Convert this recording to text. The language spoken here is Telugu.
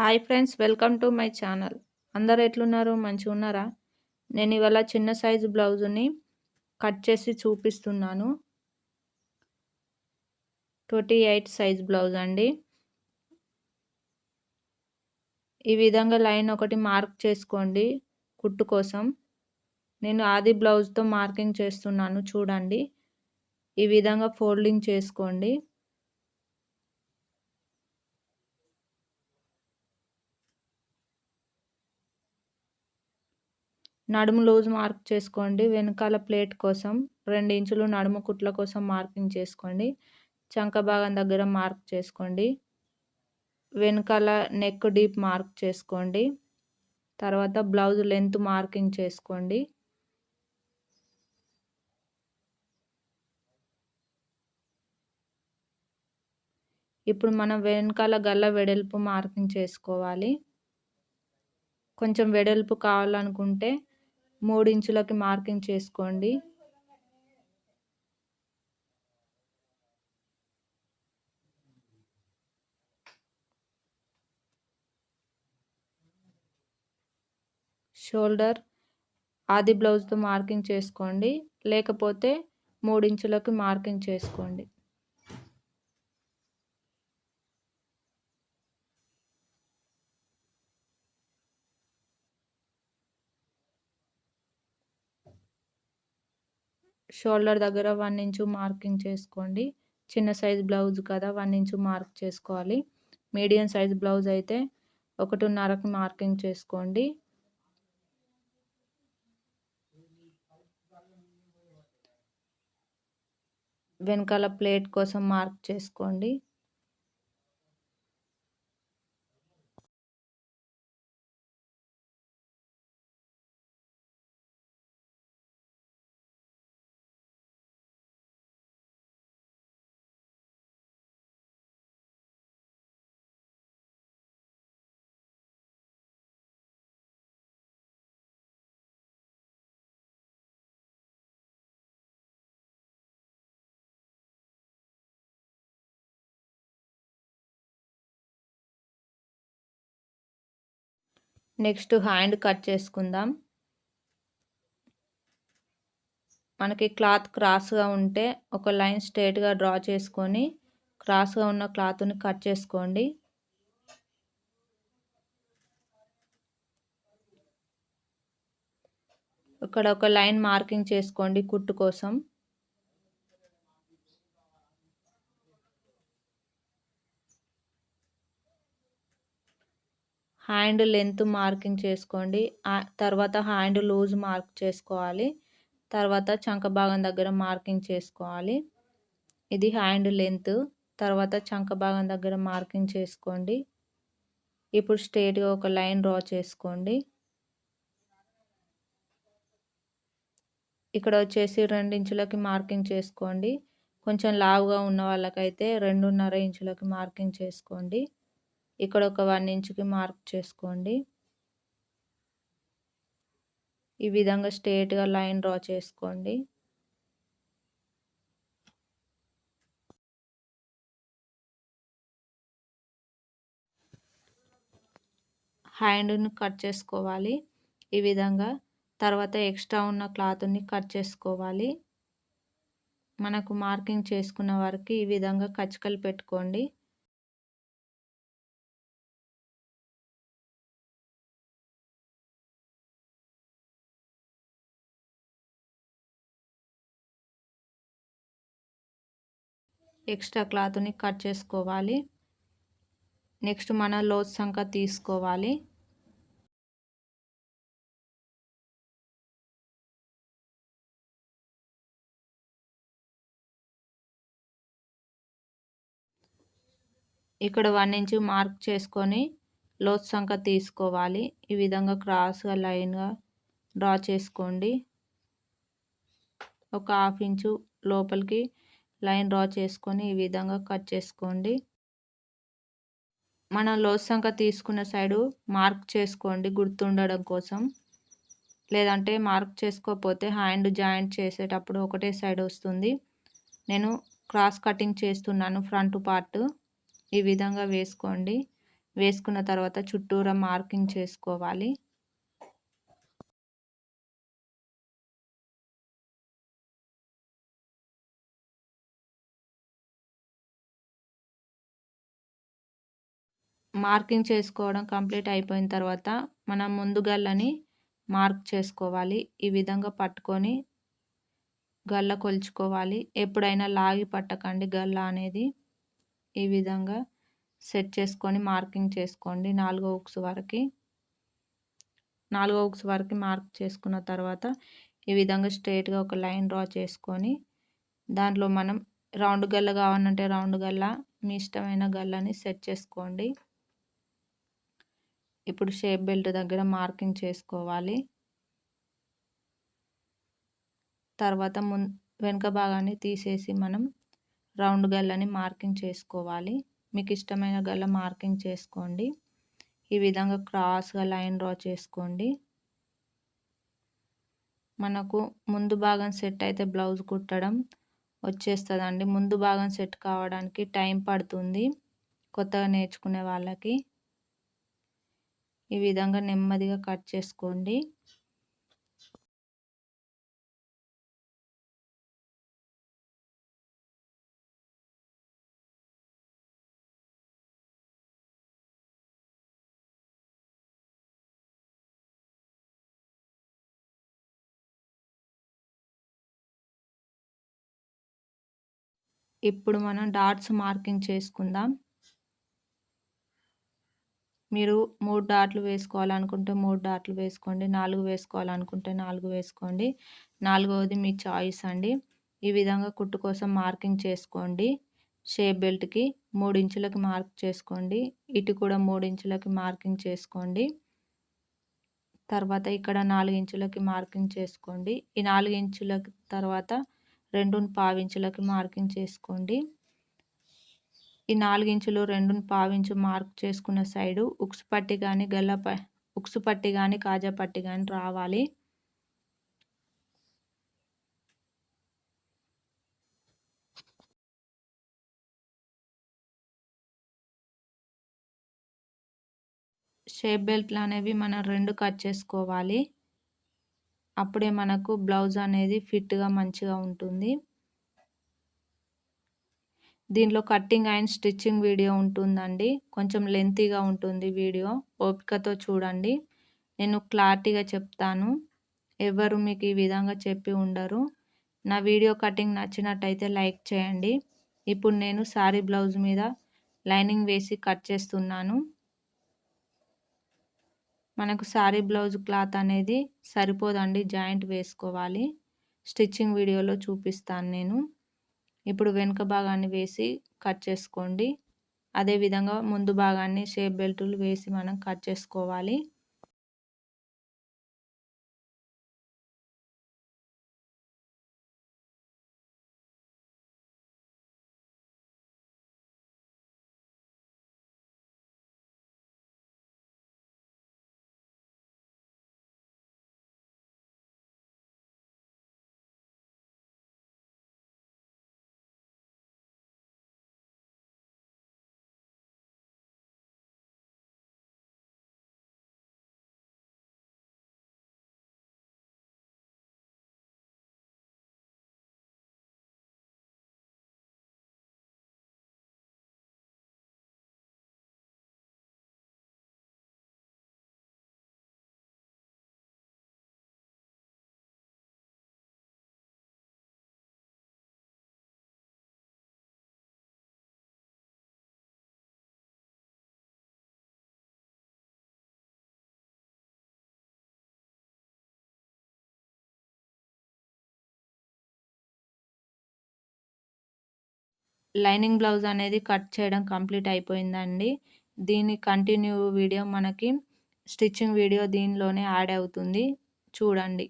Hi friends welcome to my channel. అందరు ఎట్లున్నారు? మంచిగా ఉన్నారా? నేను ఇవాళ చిన్న సైజు బ్లౌజుని కట్ చేసి చూపిస్తున్నాను. ట్వంటీ ఎయిట్ సైజ్ బ్లౌజ్ అండి. ఈ విధంగా లైన్ ఒకటి మార్క్ చేసుకోండి కుట్టు కోసం. నేను ఆది బ్లౌజ్తో మార్కింగ్ చేస్తున్నాను చూడండి. ఈ విధంగా ఫోల్డింగ్ చేసుకోండి. నడుము లూజ్ మార్క్ చేసుకోండి. వెనకాల ప్లేట్ కోసం రెండు ఇంచులు నడుము కుట్ల కోసం మార్కింగ్ చేసుకోండి. చంక భాగం దగ్గర మార్క్ చేసుకోండి. వెనకాల నెక్ డీప్ మార్క్ చేసుకోండి. తర్వాత బ్లౌజ్ లెంత్ మార్కింగ్ చేసుకోండి. ఇప్పుడు మనం వెనకాల గల్ల వెడల్పు మార్కింగ్ చేసుకోవాలి. కొంచెం వెడల్పు కావాలనుకుంటే ఇంచులకి మార్కింగ్ చేసుకోండి. షోల్డర్ ఆది బ్లౌజ్తో మార్కింగ్ చేసుకోండి. లేకపోతే మూడించులకు మార్కింగ్ చేసుకోండి. షోల్డర్ దగ్గర వన్ ఇంచు మార్కింగ్ చేసుకోండి. చిన్న సైజ్ బ్లౌజ్ కదా వన్ ఇంచు మార్క్ చేసుకోవాలి. మీడియం సైజ్ బ్లౌజ్ అయితే ఒకటిన్నరకు మార్కింగ్ చేసుకోండి. వెనకాల ప్లేట్ కోసం మార్క్ చేసుకోండి. నెక్స్ట్ హ్యాండ్ కట్ చేసుకుందాం. మనకి క్లాత్ క్రాస్గా ఉంటే ఒక లైన్ స్ట్రేట్గా డ్రా చేసుకొని క్రాస్గా ఉన్న క్లాత్ని కట్ చేసుకోండి. ఇక్కడ ఒక లైన్ మార్కింగ్ చేసుకోండి కుట్టు కోసం. హ్యాండ్ లెంత్ మార్కింగ్ చేసుకోండి. తర్వాత హ్యాండ్ లూజ్ మార్క్ చేసుకోవాలి. తర్వాత చంక భాగం దగ్గర మార్కింగ్ చేసుకోవాలి. ఇది హ్యాండ్ లెంత్ తర్వాత చంక భాగం దగ్గర మార్కింగ్ చేసుకోండి. ఇప్పుడు స్ట్రేట్గా ఒక లైన్ డ్రా చేసుకోండి. ఇక్కడ వచ్చేసి రెండు ఇంచులకి మార్కింగ్ చేసుకోండి. కొంచెం లావుగా ఉన్న వాళ్ళకైతే రెండున్నర ఇంచులకి మార్కింగ్ చేసుకోండి. ఇక్కడ ఒక వన్ ఇంచుకి మార్క్ చేసుకోండి. ఈ విధంగా స్ట్రేట్గా లైన్ డ్రా చేసుకోండి. హ్యాండ్ని కట్ చేసుకోవాలి. ఈ విధంగా తర్వాత ఎక్స్ట్రా ఉన్న క్లాత్ని కట్ చేసుకోవాలి. మనకు మార్కింగ్ చేసుకున్న వరకు ఈ విధంగా కచ్చకలు పెట్టుకోండి. ఎక్స్ట్రా క్లాత్ని కట్ చేసుకోవాలి. నెక్స్ట్ మన లోత్ సంఖ తీసుకోవాలి. ఇక్కడ వన్ ఇంచ్ మార్క్ చేసుకొని లోత్ సంఖ తీసుకోవాలి. ఈ విధంగా క్రాస్గా లైన్గా డ్రా చేసుకోండి. ఒక హాఫ్ ఇంచు లోపలికి లైన్ డ్రా చేసుకొని ఈ విధంగా కట్ చేసుకోండి. మనం లోసంక తీసుకున్న సైడు మార్క్ చేసుకోండి గుర్తుండడం కోసం. లేదంటే మార్క్ చేసుకోకపోతే హ్యాండ్ జాయింట్ చేసేటప్పుడు ఒకటే సైడ్ వస్తుంది. నేను క్రాస్ కటింగ్ చేస్తున్నాను ఫ్రంట్ పార్ట్. ఈ విధంగా వేసుకోండి. వేసుకున్న తర్వాత చుట్టూరా మార్కింగ్ చేసుకోవాలి. మార్కింగ్ చేసుకోవడం కంప్లీట్ అయిపోయిన తర్వాత మనం ముందు గల్లని మార్క్ చేసుకోవాలి. ఈ విధంగా పట్టుకొని గల్ల కొలుచుకోవాలి. ఎప్పుడైనా లాగి పట్టకండి. గల్ల అనేది ఈ విధంగా సెట్ చేసుకొని మార్కింగ్ చేసుకోండి. నాలుగో ఉక్స్ వరకు. నాలుగో ఉక్స్ వరకు మార్క్ చేసుకున్న తర్వాత ఈ విధంగా స్ట్రైట్గా ఒక లైన్ డ్రా చేసుకొని దాంట్లో మనం రౌండ్ గల్ల కావాలంటే రౌండ్ గల్ల మీ ఇష్టమైన గల్లని సెట్ చేసుకోండి. ఇప్పుడు షేప్ బెల్ట్ దగ్గర మార్కింగ్ చేసుకోవాలి. తర్వాత మున్ వెనుక భాగాన్ని తీసేసి మనం రౌండ్ గల్లని మార్కింగ్ చేసుకోవాలి. మీకు ఇష్టమైన గల్ల మార్కింగ్ చేసుకోండి. ఈ విధంగా క్రాస్గా లైన్ డ్రా చేసుకోండి. మనకు ముందు భాగం సెట్ అయితే బ్లౌజ్ కుట్టడం వచ్చేస్తుందండి. ముందు భాగం సెట్ కావడానికి టైం పడుతుంది కొత్తగా నేర్చుకునే వాళ్ళకి. ఈ విధంగా నెమ్మదిగా కట్ చేసుకోండి. ఇప్పుడు మనం డాట్స్ మార్కింగ్ చేసుకుందాం. మీరు మూడు డాట్లు వేసుకోవాలనుకుంటే మూడు డాట్లు వేసుకోండి నాలుగు వేసుకోవాలనుకుంటే నాలుగు వేసుకోండి. నాలుగవది మీ చాయిస్ అండి. ఈ విధంగా కుట్టు కోసం మార్కింగ్ చేసుకోండి. షేప్ బెల్ట్కి మూడు ఇంచులకి మార్క్ చేసుకోండి. ఇటు కూడా మూడు ఇంచులకి మార్కింగ్ చేసుకోండి. తర్వాత ఇక్కడ నాలుగు ఇంచులకి మార్కింగ్ చేసుకోండి. ఈ నాలుగు తర్వాత రెండు పావించులకి మార్కింగ్ చేసుకోండి. ఈ నాలుగించులు రెండును పావించు మార్క్ చేసుకున్న సైడు ఉక్స్ పట్టి కానీ గల్ల ఉక్స్ పట్టి కానీ కాజా పట్టి కానీ రావాలి. షేప్ బెల్ట్లు అనేవి మనం రెండు కట్ చేసుకోవాలి. అప్పుడే మనకు బ్లౌజ్ అనేది ఫిట్గా మంచిగా ఉంటుంది. దీనిలో కట్టింగ్ అండ్ స్టిచ్చింగ్ వీడియో ఉంటుందండి. కొంచెం లెంతీగా ఉంటుంది వీడియో. ఓపికతో చూడండి. నేను క్లారిటీగా చెప్తాను. ఎవరు మీకు ఈ విధంగా చెప్పి ఉండరు. నా వీడియో కటింగ్ నచ్చినట్టయితే లైక్ చేయండి. ఇప్పుడు నేను శారీ బ్లౌజ్ మీద లైనింగ్ వేసి కట్ చేస్తున్నాను. మనకు శారీ బ్లౌజ్ క్లాత్ అనేది సరిపోదండి జాయింట్ వేసుకోవాలి. స్టిచ్చింగ్ వీడియోలో చూపిస్తాను నేను. ఇప్పుడు వెనుక భాగాన్ని వేసి కట్ చేసుకోండి. అదేవిధంగా ముందు భాగాన్ని షేప్ బెల్టులు వేసి మనం కట్ చేసుకోవాలి. లైనింగ్ బ్లౌజ్ అనేది కట్ చేయడం కంప్లీట్ అయిపోయిందండి. దీని కంటిన్యూ వీడియో మనకి స్టిచ్చింగ్ వీడియో దీనిలోనే యాడ్ అవుతుంది. చూడండి.